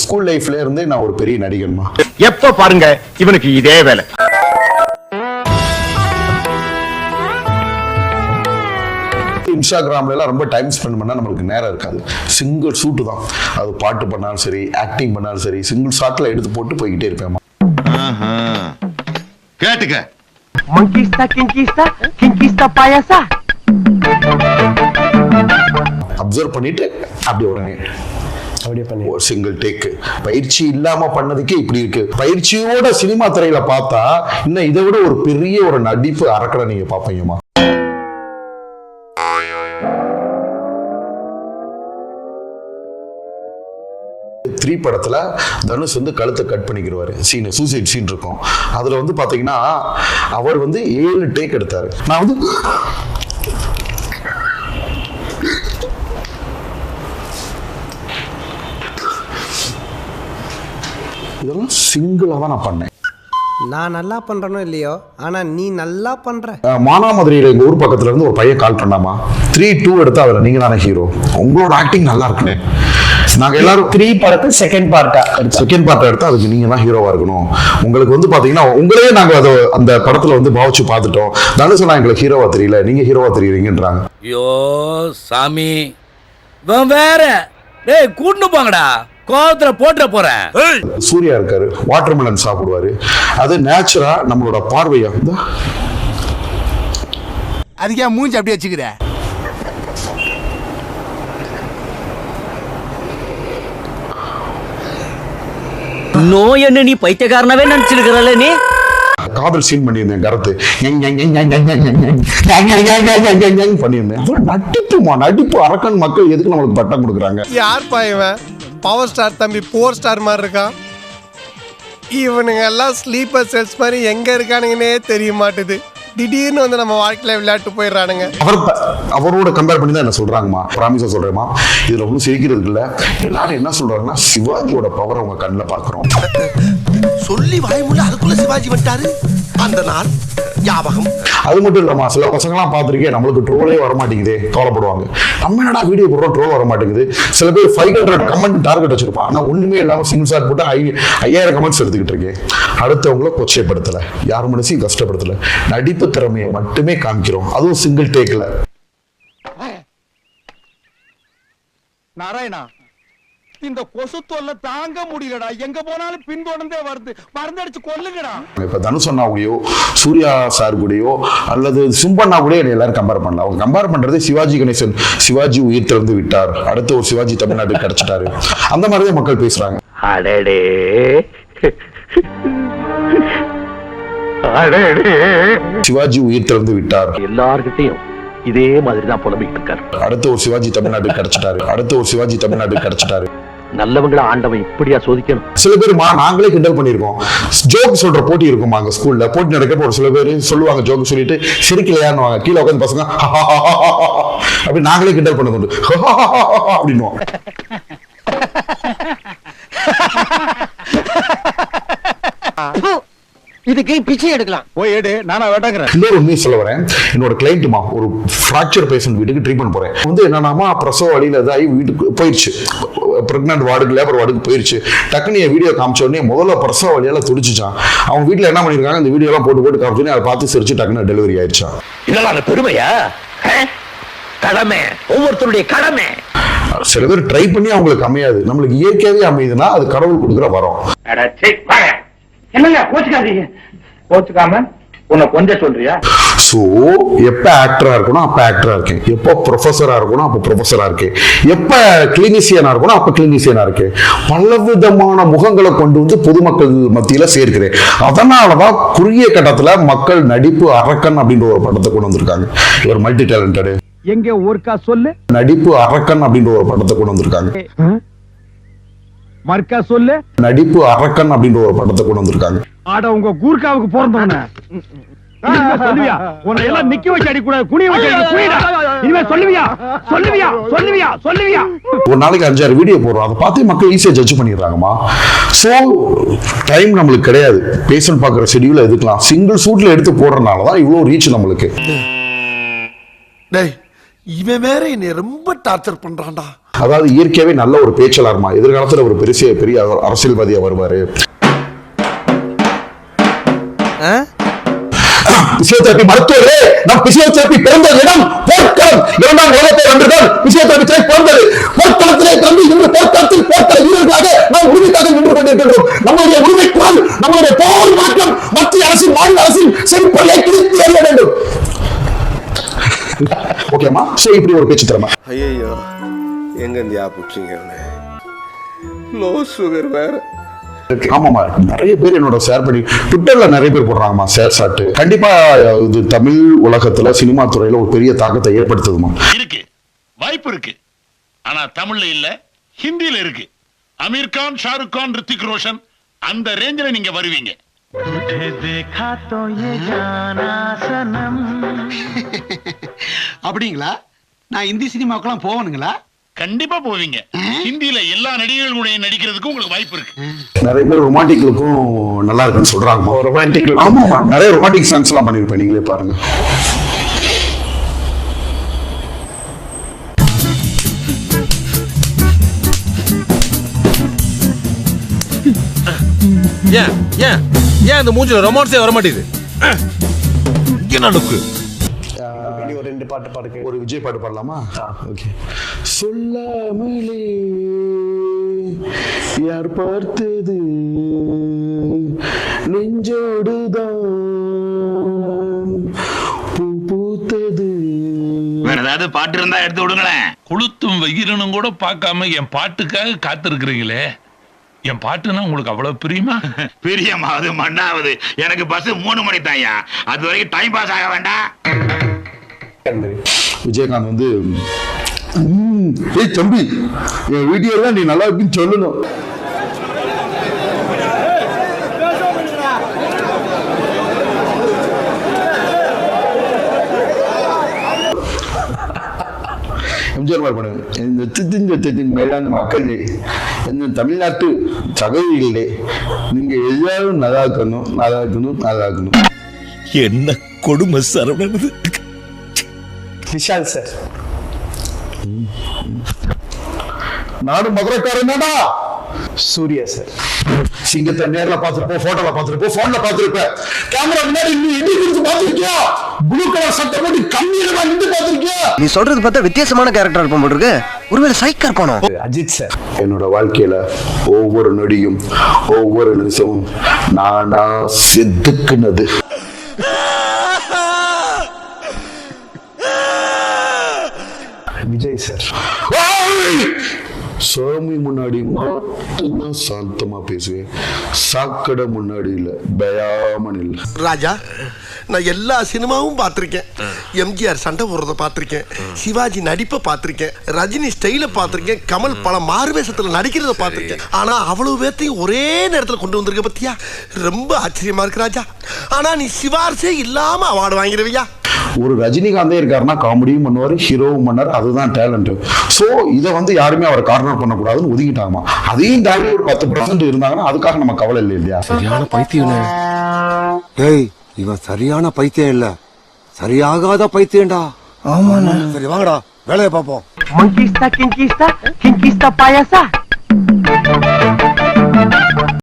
School லைஃப்ல இருந்தே நான் ஒரு பெரிய நடிகன்மா. எப்ப பாருங்க இவனுக்கு இதே வேலை. இன்ஸ்டாகிராம்ல எல்லாம் ரொம்ப டைம் ஸ்பெண்ட் பண்ணா நம்மளுக்கு நேரம் இருக்காது. சிங்கிள் ஷூட்டு தான். அது பாட்டு பண்ணாலும் சரி ஆக்டிங் பண்ணாலும் சரி சிங்கிள் ஷாட்ல எடுத்து போட்டு போய்கிட்டே இருப்பேன் கேட்டுக்க. மங்கிஸ்தா கிங்கிஸ்தா கிங்கிஸ்தா பாயாசா? அப்சர்வ் பண்ணிட்டு அப்படி உடனே. அப்படியே பண்ணி ஒரு சிங்கிள் டேக்கு பயிற்சி இல்லாம பண்ணதுக்கே இப்படி இருக்கு. பயிற்சியோட சினிமா துறையில பார்த்தா இன்னும் இதை விட ஒரு பெரிய ஒரு நடிப்பு அறக்கடை நீங்க பாப்பீங்கம்மா த்ரீ படத்துல தனுஷ் வந்து கழுத்தை கட் பண்ணிக்கிடுவார் சீன் சூசைட் சீன் இருக்கும். அதுல வந்து பாத்தீங்கன்னா அவர் வந்து ஏழு டேக் எடுத்தாரு. நான் வந்து இதெல்லாம் சிங்கிளா தான் நான் பண்ணேன். நான் நல்லா பண்றேனோ இல்லையோ? ஆனா நீ நல்லா பண்ற. அஹ் மானாமதுரையில எங்க ஊர் பக்கத்துல இருந்து ஒரு பையன் கால் பண்ணாமா? த்ரீ டூ எடுத்தா அதுல நீங்க தானே ஹீரோ உங்களோட ஆக்டிங் நல்லா இருக்குன்னு நாங்க எல்லாரும் த்ரீ படத்து செகண்ட் பார்ட்டா செகண்ட் பார்ட் எடுத்தா அதுக்கு நீங்க தான் ஹீரோவா இருக்கணும். உங்களுக்கு வந்து பாத்தீங்கன்னா உங்களே நாங்க அதை அந்த படத்துல வந்து பாவிச்சு பார்த்துட்டோம். தனுஷ் நான் எங்களுக்கு ஹீரோவா தெரியல. நீங்க ஹீரோவா தெரியுறீங்கன்றாங்க. ஐயோ சாமி. வேற. டேய் கூட்டு போங்கடா. கோவத்துல போட்டுற போறேன் சூர்யா இருக்காரு வாட்டர்மெலன் சாப்பிடுவாரு அது நேச்சுரா நம்மளோட பார்வையா அதுக்கே மூஞ்சி அப்படியே வச்சுக்கிற நோய் என்ன நீ பைத்தியக்காரனவே நினைச்சிருக்கிறல்ல நீ காதல் சீன் பண்ணியிருந்தேன் கருத்து பண்ணியிருந்தேன் நடிப்புமா நடிப்பு அரக்கன் மக்கள் எதுக்கு நம்மளுக்கு பட்டம் கொடுக்குறாங்க யார்ப்பா இவன் பவர் ஸ்டார் தம்பி போர் ஸ்டார் மாதிரி இருக்கான் இவனுங்க எல்லாம் ஸ்லீப்பர் செல்ஸ் மாதிரி எங்க இருக்கானுங்கன்னே தெரிய மாட்டுது. திடீர்னு வந்து நம்ம வாழ்க்கையில விளையாட்டு போயிடுறானுங்க. அவர் அவரோட கம்பேர் பண்ணி தான் என்ன சொல்றாங்கம்மா. ப்ராமிஸா சொல்றேம்மா. இதுல ஒன்றும் சிரிக்கிறது இல்ல எல்லாரும் என்ன சொல்றாங்கன்னா சிவாஜியோட பவர் அவங்க கண்ணில் பார்க்குறோம். சொல்லி வாய்முள்ள அதுக்குள்ள சிவாஜி வந்துட்டாரு. அந்த நாள். ஞாபகம். அது மட்டும் இல்லம்மா சில பசங்களாம் பார்த்துருக்கேன் நம்மளுக்கு ட்ரோலே வர மாட்டேங்குதே கவலைப்படுவாங்க. நம்ம என்னடா வீடியோ போடுறோம் ட்ரோல் வர மாட்டேங்குது சில பேர் ஃபைவ் ஹண்ட்ரட் கமெண்ட் டார்கெட் வச்சிருப்பான். ஆனால் ஒண்ணுமே இல்லாமல் சிங்கிள் ஷாட் போட்டு ஐ ஐயாயிரம் கமெண்ட்ஸ் எடுத்துக்கிட்டு இருக்கேன் அடுத்தவங்கள கொச்சைப்படுத்தல. யார் மனசையும் கஷ்டப்படுத்தல. நடிப்பு திறமையை மட்டுமே காமிக்கிறோம். அதுவும் சிங்கிள் டேக்ல நாராயணா இந்த கொசு தொல்லை தாங்க முடியலடா. எங்க போனாலும் பின்தொடர்ந்தே வருது. மருந்தடிச்சு கொல்லுங்கடா. இப்ப அண்ணா கூடயோ சூர்யா சார் கூடயோ அல்லது சிம்பண்ணா கூட என்னை எல்லாரும் கம்பேர் பண்ணல அவங்க கம்பேர் பண்றது சிவாஜி கணேசன். சிவாஜி உயிர் திறந்து விட்டார். அடுத்த ஒரு சிவாஜி தமிழ்நாட்டுக்கு கிடைச்சிட்டாரு. அந்த மாதிரிதான் மக்கள் பேசுறாங்க. அடடே. அடடே. சிவாஜி உயிர் திறந்து விட்டார். எல்லார்கிட்டையும் இதே மாதிரி தான் புலம்பிட்டு இருக்காரு. அடுத்த ஒரு சிவாஜி தமிழ்நாட்டுக்கு கிடைச்சிட்டாரு. அடுத்த ஒரு சிவாஜி தமிழ்நாட்டுக்கு கிடைச்சிட்டாரு. நல்லவங்கள ஆண்டவன் இப்படியா சோதிக்கணும். சில பேர் மா நாங்களே கிண்டல் பண்ணியிருக்கோம் ஜோக் சொல்ற போட்டி இருக்குமா அங்க ஸ்கூல்ல போட்டி நடக்கிறப்ப ஒரு சில பேர் சொல்லுவாங்க ஜோக் சொல்லிட்டு சிரிக்கலையான்னு கீழே உட்காந்து பசங்க அப்படி நாங்களே கிண்டல் பண்ணது உண்டு அப்படின்னுவோம். இதுக்கு பிச்சை எடுக்கலாம். போய் எடு நானா வேட்டாங்கிறேன் இன்னொரு உண்மையை சொல்ல வரேன். என்னோட கிளைண்ட்டுமா ஒரு ஃப்ராக்சர் பேஷண்ட் வீட்டுக்கு ட்ரீட்மெண்ட் போறேன். வந்து என்னன்னாமா பிரசவ வழியில இதாகி வீட்டுக்கு போயிடுச்சு பிரெக்னன்ட் வார்டுக்கு லேபர் வார்டுக்கு போயிடுச்சு டக்குனு என் வீடியோ காமிச்ச உடனே முதல்ல பிரசவ வழியால துடிச்சிச்சான். அவங்க வீட்டில் என்ன பண்ணிருக்காங்க? இந்த வீடியோ எல்லாம் போட்டு போட்டு காமிச்சோன்னே அதை பார்த்து சிரிச்சு டக்குனு டெலிவரி ஆயிடுச்சான். இதெல்லாம் அந்த பெருமையா? கடமை. ஒவ்வொருத்தருடைய கடமை. சில பேர் ட்ரை பண்ணி அவங்களுக்கு அமையாது. நம்மளுக்கு இயற்கையாவே அமையுதுன்னா அது கடவுள் கொடுக்குற வரம். என்னங்க கோச்சுக்காதீங்க. கோச்சுக்காம உன்னை கொஞ்சம் சொல்றியா? ஸோ எப்போ ஆக்டரா இருக்கணும் அப்போ ஆக்டரா இருக்கேன். எப்போ ப்ரொஃபஸரா இருக்கணும் அப்போ ப்ரொஃபஸரா இருக்கேன். எப்போ கிளினிசியனா இருக்கணும் அப்போ கிளினிசியனா இருக்கேன். பலவிதமான முகங்களை கொண்டு வந்து பொதுமக்கள் மத்தியில சேர்க்கிறேன். அதனால தான் குறுகிய கட்டத்துல மக்கள் நடிப்பு அரக்கன் அப்படின்ற ஒரு படத்தை கொண்டு வந்திருக்காங்க. இவர் மல்டி டேலண்டடு எங்க ஒருக்கா சொல்லு. நடிப்பு அரக்கன் அப்படின்ற ஒரு படத்தை கொண்டு வந்திருக்காங்க. மர்க்கா சொல்லு. நடிப்பு அரக்கன் அப்படின்ற ஒரு படத்தை கொண்டு வந்திருக்காங்க. ஆட உங்க கூர்க்காவுக்கு பிறந்தவன. சொல்லுவியா? உன்னை எல்லாம் நிக்க வச்சு அடிக்கூடாது குனிய வச்சு அடி குனிடா. இனிமே சொல்லுவியா? சொல்லுவியா? சொல்லுவியா? சொல்லுவியா? ஒரு நாளைக்கு அஞ்சாறு வீடியோ போடுறோம். அதை பார்த்து மக்கள் ஈஸியாக ஜட்ஜ் பண்ணிடுறாங்கம்மா. ஸோ டைம் நம்மளுக்கு கிடையாது. பேஷண்ட் பார்க்குற ஷெடியூல எதுக்கலாம். சிங்கிள் ஷூட்ல எடுத்து போடுறதுனால தான் இவ்வளோ ரீச் நம்மளுக்கு. டேய் இவன் வேற என்னை ரொம்ப டார்ச்சர் பண்றான்டா. அதாவது இயற்கையாவே நல்ல ஒரு பேச்சலார்மா. எதிர்காலத்துல ஒரு பெரிய பெரிய அரசியல்வாதியா வருவாரு. பிசியோதெரபி மருத்துவரே நம் பிசியோதெரபி பிறந்த இடம் போர்க்களம். இரண்டாம் உலகத்தை வென்றுதான் பிசியோதெரபி துறை பிறந்தது. போர்க்களத்திலே தம்பி இன்று போர்க்களத்தில் போர்க்கள வீரர்களாக நாம் உரிமைக்காக நின்று கொண்டிருக்கின்றோம். நம்முடைய உரிமை குரல் நம்முடைய போர் மாற்றம் மத்திய அரசின் மாநில அரசின் செருப்பையை கிழித்து அறிய வேண்டும். ஓகேமா சரி இப்படி ஒரு பேச்சு தரமா? ஐயோ எங்க இந்தியா புடிச்சிங்க லோ சுகர் வேற. ஆமாமா நிறைய பேர் என்னோட ஷேர் பண்ணி ட்விட்டர்ல நிறைய பேர் போடுறாங்கம்மா ஷேர் சாட்டு கண்டிப்பா இது தமிழ் உலகத்துல சினிமா துறையில ஒரு பெரிய தாக்கத்தை ஏற்படுத்துதுமா இருக்கு. வாய்ப்பு இருக்கு. ஆனா தமிழ்ல இல்ல ஹிந்தில இருக்கு. அமீர் கான் ஷாருக் கான் ரித்திக் ரோஷன் அந்த ரேஞ்சில நீங்க வருவீங்க. அப்படிங்களா? நான் இந்தி சினிமாக்கெல்லாம் போகணுங்களா? கண்டிப்பா போவீங்க. ஹிந்தில எல்லா நடிகர்களுடைய நடிக்கிறதுக்கு உங்களுக்கு வாய்ப்பு இருக்கு. நிறைய பேர் ரொமான்டிக்லுக்கும் நல்லா இருக்குன்னு சொல்றாங்க. ரொமான்டிக் ஆமா நிறைய ரொமான்டிக் சாங்ஸ் எல்லாம் பண்ணிருப்பேன். நீங்களே பாருங்க. ஏன் ஏன் ஏன் இந்த மூஞ்சில ரொமான்ஸே வர மாட்டேங்குது என்ன லுக்கு ரெண்டு பாட்டு பாடுங்க. ஒரு விஜய் பாட்டு பாடலாமா? ஓகே சொல்லாமலே யார் பார்த்தது? நெஞ்சோடுதான் பூ பூத்தது. வேற ஏதாவது பாட்டு இருந்தா எடுத்து விடுங்களேன். கொளுத்தும் வெயிலனும் கூட பார்க்காம என் பாட்டுக்காக காத்திருக்கிறீங்களே. என் பாட்டுனா உங்களுக்கு அவ்வளவு பிரியமா? பிரியமாவது மண்ணாவது. எனக்கு பஸ் மூணு மணி தாயா அது வரைக்கும் டைம் பாஸ் ஆக வேண்டாம். விஜயகாந்த் வந்து ஏய் தம்பி என் வீடியோலாம் நீ நல்லா இருக்குன்னு சொல்லணும். எம்ஜிஆர் மாதிரி பண்ணுங்க இந்த தித்தின் தித்தின் மேலான மக்களே இந்த தமிழ்நாட்டு சகோதரிகளே நீங்க எல்லாரும் நல்லா இருக்கணும் நல்லா இருக்கணும் நல்லா இருக்கணும் என்ன கொடுமை சரவணன் விஷால் சார் நானும் மதுரைக்காரன் சூர்யா சார் சிங்கத்தை நேர்ல பார்த்திருப்போம் போட்டோல பார்த்திருப்போம் போன்ல பார்த்திருப்பேன் கேமரா முன்னாடி நீ இடி கொடுத்து பார்த்திருக்கியா ப்ளூ கலர் சட்டை போட்டு கம்மியில நின்று பார்த்திருக்கியா நீ சொல்றது பார்த்தா வித்தியாசமான கேரக்டர் இருப்போம் போல இருக்கு ஒருவேளை சைக்கா இருப்பானோ அஜித் சார். என்னோட வாழ்க்கையில ஒவ்வொரு நொடியும் ஒவ்வொரு நிமிஷமும் நானா செதுக்குனது. விஜய் சார் சாமி முன்னாடி மட்டும்தான் சாந்தமா பேசுவேன். சாக்கடை முன்னாடி இல்ல பயாமன் இல்ல ராஜா நான் எல்லா சினிமாவும் பார்த்துருக்கேன். எம்ஜிஆர் சண்டை போடுறத பார்த்திருக்கேன். சிவாஜி நடிப்பை பார்த்துருக்கேன். ரஜினி ஸ்டைலை பார்த்துருக்கேன். கமல் பல மாறுவேஷத்துல நடிக்கிறத பார்த்துருக்கேன். ஆனா அவ்வளவு பேர்த்தையும் ஒரே நேரத்தில் கொண்டு வந்திருக்க பத்தியா? ரொம்ப ஆச்சரியமா இருக்கு ராஜா. ஆனா நீ சிவார்சே இல்லாம அவார்டு வாங்கிடுவியா ஒரு ரஜினிகாந்தே இருக்காருன்னா காமெடியும் பண்ணுவாரு ஹீரோவும் பண்ணாரு அதுதான் டேலண்ட் சோ இதை வந்து யாருமே அவரை கார்னர் பண்ணக்கூடாதுன்னு ஒதுக்கிட்டாங்கம்மா. அதையும் தாண்டி ஒரு பத்து பர்சன்ட் இருந்தாங்கன்னா அதுக்காக நம்ம கவலை இல்லை இல்லையா? சரியான பைத்தியம் டேய் இவன் சரியான பைத்தியம் இல்ல. சரியாகாத பைத்தியம்டா. ஆமாண்ணா. சரி வாங்கடா. வேலையை பார்ப்போம். மங்கிஸ்தா கிங்கிஸ்தா கிங்கிஸ்தா பாயாசா